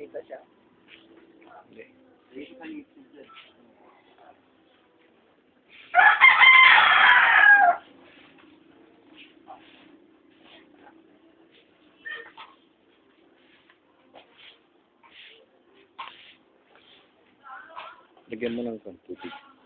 Nakita siya. Hindi. Lagyan mo lang ng tubig.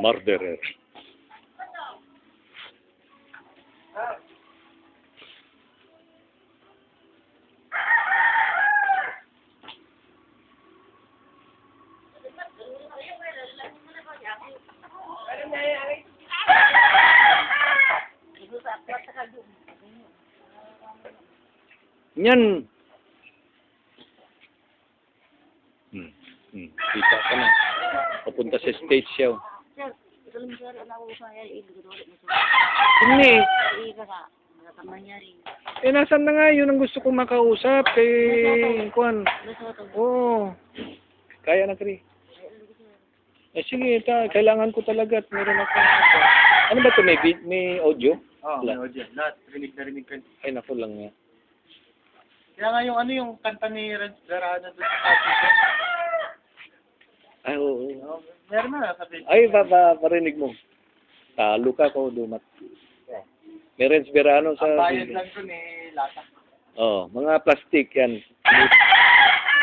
Murderer. Yan. Hmm. Hmm. Kita ka na. Papunta sa stage show. Sir, ito mo sir. Hindi. Eh, nasan na nga yun ang gusto kong makausap kay Kwan. Basta ito. Oo. Kaya na, Kri. Eh, sige, ta, kailangan ko talaga at meron ako. Ano ba to May, may audio? Oo, oh, may audio. Lahat, rinig na rinig ka. Ay, naku lang nga. Kaya nga yung ano yung kanta ni Red Verano doon sa Patrick. Ay, oo. Oh, meron na sa Facebook. Ay, pa, pa, parinig mo. Talo ka ko, dumat. May Renz Verano sa... Ang bayad lang ko ni Lata. Oh, mga plastic yan.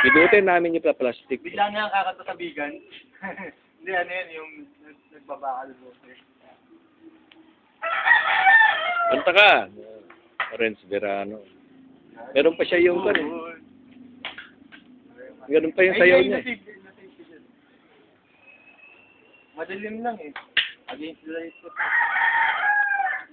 Bidutin namin yung plastic. Bigla nga ang kakanta sa. Hindi, ano yan, yung nag- nagbabakal mo. Kanta ka. Renz Verano. Meron pa siya yung kan. Ganun pa yung sayaw niya. eh. Madilim lang eh. Against the light.